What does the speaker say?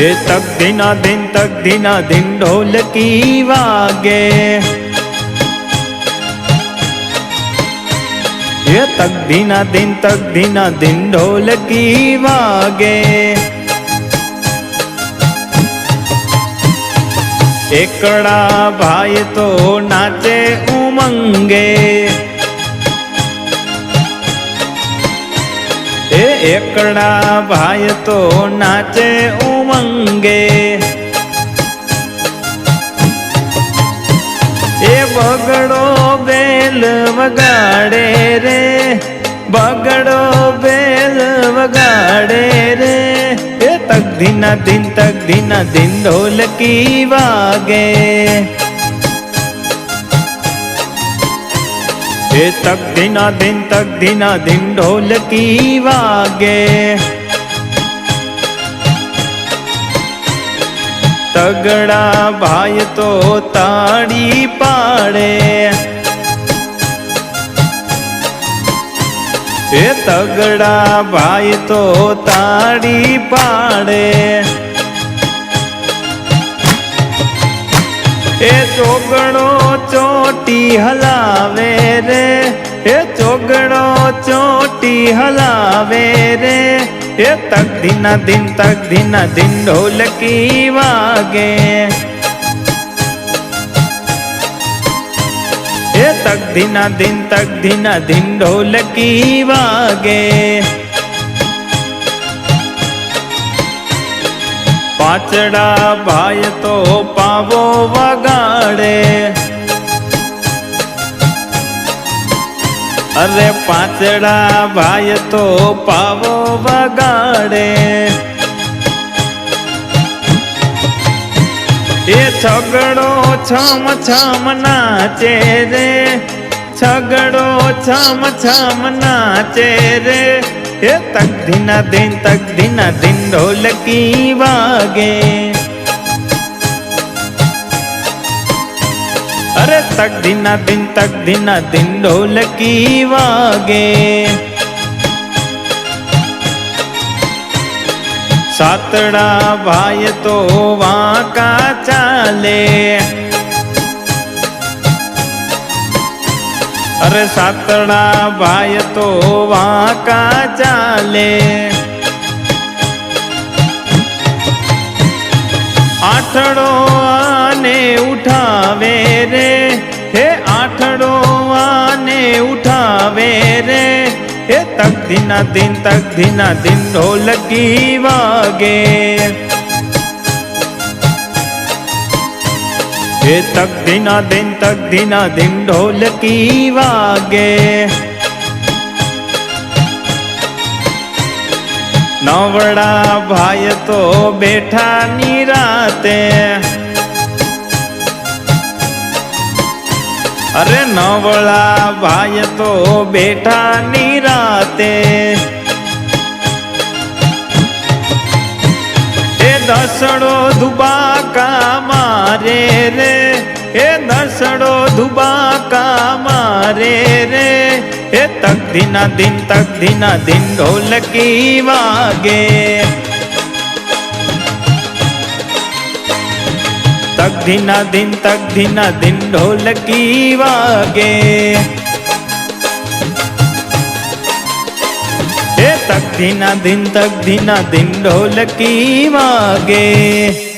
એ તક ધીના દિન, તક ધીના દિન ઢોલકી વાગે. એ તક ધીના દિન, તક ધીના દિન ઢોલકી વાગે. એકડા ભાઈ તો નાચે ઉમંગે. એ એકડા ભાઈ તો નાચે ઉમંગે. એ બગડો બેલ વગાડે રે, બગડો બેલ વગાડે રે. એ તક ધીના દિન તક ધીના દિન ઢોલકી વાગે. એ તક ધીના દિન તક ધીના દિન ઢોલકી વાગે તગડા ભાઈ તો તાળી પાડે એ તગડા ભાઈ તો તાળી પાડે એ ચોગડો ચોટી હલાવે ચોટી હલાવે રે એ તક ધીના દિન તક ધીના દિન ઢોલકી વાગે એ તક ધીના દિન તક ધીના દિન ઢોલકી વાગે પાછડા ભાઈ તો પાવો વગાડે પાછડા ભાઈ તો પાવો વગાડે. એ છગડો છમ છમ નાચે રે. છગડો છમ છમ નાચે રે. એ તક ધીના દિન તક ધીના દિન ઢોલકી વાગે. અરે તક ધીના દિન તક ધીના દિન ઢોલકી વાગે. સાતડા ભાઈ તો વાંકા ચાલે. અરે સાતડા ભાઈ તો વાંકા ચાલે. આઠડો તક ધીના દિન તક ધીના દિન ઢોલકી વાગે. હે તક ધીના દિન તક ધીના દિન ઢોલકી વાગે. નવડા ભાઈ તો બેઠા નિરાતે અરે નવળા ભાઈ તો બેઠા નિરાતે એ દસડો ધુબાકા મારે રે. એ દસડો ધુબાકા મારે રે. એ તક ધીના દિન તક ધીના દિન ઢોલકી વાગે. तक धिना दिन तक धिना दिन ढोलकी वागे तक धिना दिन तक धिना दिन ढोलकी वागे